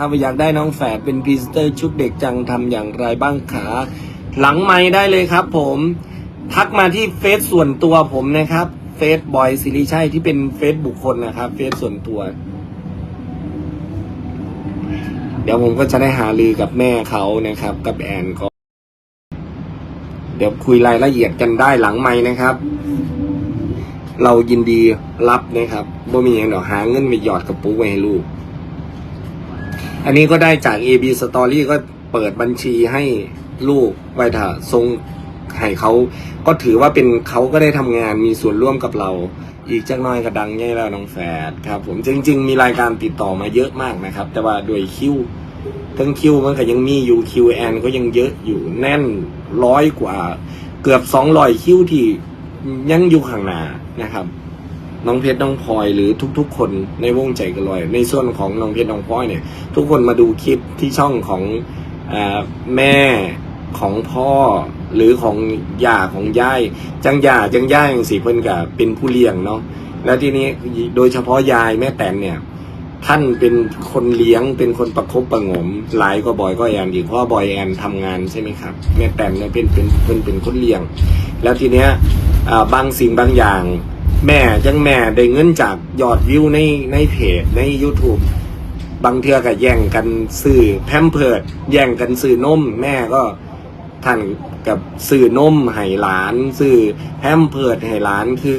ถ้าอยากได้น้องแฝดเป็นพรีเซนเตอร์ชุดเด็กจังทำอย่างไรบ้างขา หลังไม้ได้เลยครับผม ทักมาที่เฟซส่วนตัวผมนะครับ เฟซบอยสิริชัยที่เป็นเฟซบุคคลนะครับ เฟซส่วนตัว เดี๋ยวผมก็จะได้หาลือกับแม่เขานะครับ กับแอนก็เดี๋ยวคุยรายละเอียดกันได้หลังไม้นะครับ เรายินดีรับนะครับบ่มีอย่างเดี๋ยวหาเงินไปหยอดกระปุกไว้ให้ลูก อันนี้ก็ได้จาก AB Story ก็เปิดบัญชีให้ลูกไว้ถ้าทรงให้เขาก็ถือว่าเป็นเขาก็ได้ทำงานมีส่วนร่วมกับเรา อีกจักหน้อยก็ดังใหญ่แล้วน้องแฝดครับผมจริง ๆ มีรายการติดต่อมาเยอะมากนะครับ แต่ว่าโดวยคิวทั้งคิวมันก็ยังมีอยู่คิวแอนก็ยังเยอะอยู่แน่นร้อยกว่า เกือบสองร้อยคิวที่ยังอยู่ข้างหน้านะครับ น้องเพชรน้องพลอยหรือทุกๆ คนในวงใจกระลอย ในส่วนของน้องเพชรน้องพลอยเนี่ย ทุกคนมาดูคลิปที่ช่องของอแม่ของพ่อหรือของย่าของย่ายจังย่าจังย่าอย่างสีเพิ่นกับเป็นผู้เลี้ยงเนาะแล้วทีนี้โดยเฉพาะยายแม่แตนเนี่ย ท่านเป็นคนเลี้ยงเป็นคนประคบประงมหลายก็บอยก็แอนอีกเพราะว่าบอยแอนทำงานใช่ไหมครับแม่แตนเนี่ยเป็นเป็นเป็นเป็นคนเลี้ยง แล้วทีเนี้ยบางสิ่งบางอย่าง แม่จังแม่ได้เงินจากยอดวิวในในเพจใน YouTube บางเทือก็แย่งกันสื่อแพมเพิร์ดแย่งกันสื่อนม แม่ก็ท่านกับสื่อนมให้หลานสื่อแพมเพิร์ดให้หลานคือ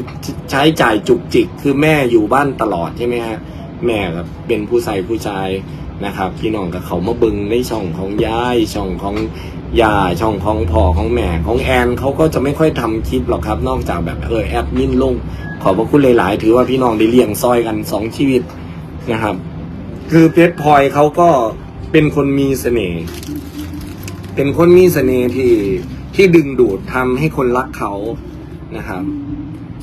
ใช้จ่ายจุกจิก คือแม่อยู่บ้านตลอดใช่ไหมฮะ แม่ก็เป็นผู้ใส่ผู้ชายนะครับ พี่น้องกับเขามาบึงในช่องของยายช่องของยาช่องของพ่อของแม่ของแอนเขาก็จะไม่ค่อยทำคลิปหรอกครับ นอกจากแบบเออแอดมินลง ขอบพระคุณหลาย ๆ ถือว่าพี่น้องได้เลี้ยงซอยกันสองชีวิตนะครับ คือเพชรพลอยเขาก็เป็นคนมีเสน่ห์เป็นคนมีเสน่ห์ที่ที่ดึงดูดทำให้คนรักเขานะครับ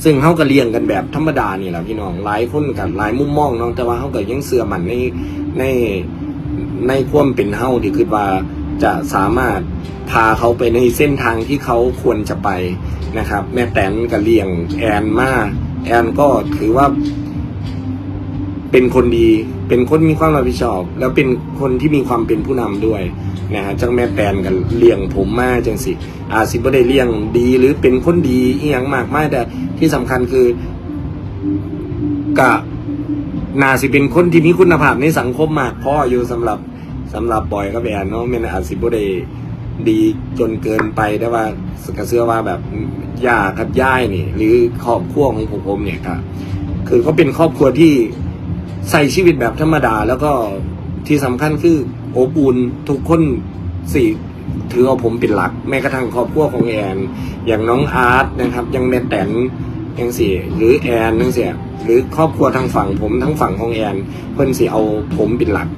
ซึ่งเขาก็เลี้ยงกันแบบธรรมดานี่แหละพี่น้องหลายคนกับหลายมุมมองเน้องแต่ว่าเขาก็ยังเสื่อมันในในในความเป็นเฮาที่คือว่าจะสามารถพาเขาไปในเส้นทางที่เขาควรจะไปนะครับ แม่แตนกับเลี้ยงแอนมาแอนก็ถือว่า เป็นคนดี เป็นคนมีความรับผิดชอบ แล้วเป็นคนที่มีความเป็นผู้นำด้วยนะฮะจังแม่แตนกันเลี้ยงผมมาจังสิอาสิบ่ได้เลี้ยงดี หรือเป็นคนดีอีหยังมากมายแต่ที่สำคัญคือกะนาสิเป็นคนที่มีคุณภาพในสังคมมากพ่ออยู่สำหรับสำหรับบอยกับแอนเนาะแม่นอาสิบ่ได้ดีจนเกินไปแต่ว่าสกเสื้อว่าแบบย่ากับย่ายนี่ หรือครอบครัวของผมเนี่ยครับคือเขาเป็นครอบครัวที่ ใส่ชีวิตแบบธรรมดา แล้วก็ที่สำคัญคือโอบอุ่นทุกคนสี่ถือเอาผมเป็นหลัก แม้กระทั่งครอบครัวของแอน อย่างน้องอาร์ตนะครับ ยังแม่แตนยังสี่หรือแอนนั่งเสียหรือครอบครัวทางฝั่งผมทั้งฝั่งของแอน เพิ่นสี่เอาผมเป็นหลัก